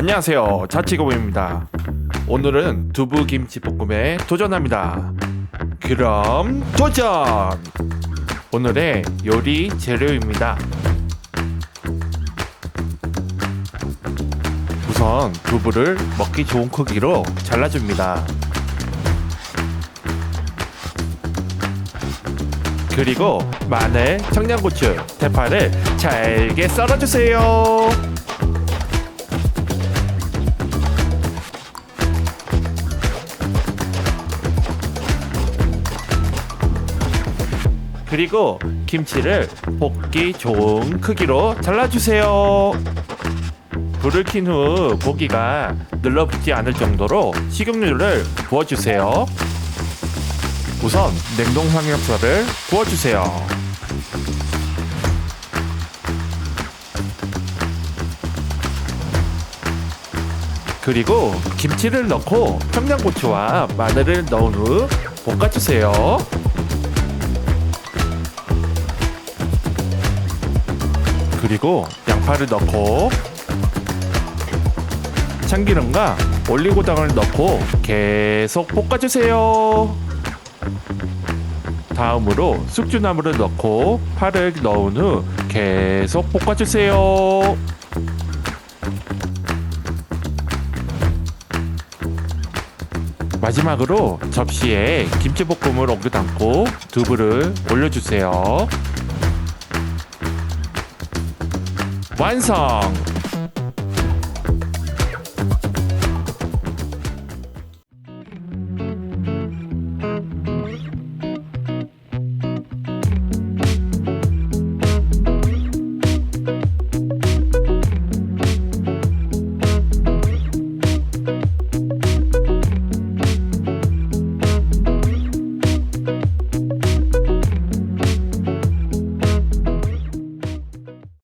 안녕하세요. 자치고입니다. 오늘은 두부 김치 볶음에 도전합니다. 그럼 도전! 오늘의 요리 재료입니다. 우선 두부를 먹기 좋은 크기로 잘라줍니다. 그리고 마늘, 청양고추, 대파를 잘게 썰어주세요. 그리고 김치를 볶기 좋은 크기로 잘라주세요. 불을 킨 후 고기가 눌러붙지 않을 정도로 식용유를 부어주세요. 우선 냉동 삼겹살을 구워주세요. 그리고 김치를 넣고 청양고추와 마늘을 넣은 후 볶아주세요. 그리고 양파를 넣고 참기름과 올리고당을 넣고 계속 볶아주세요. 다음으로 숙주나물을 넣고 파를 넣은 후 계속 볶아주세요. 마지막으로 접시에 김치볶음을 옮겨 담고 두부를 올려주세요. 완성!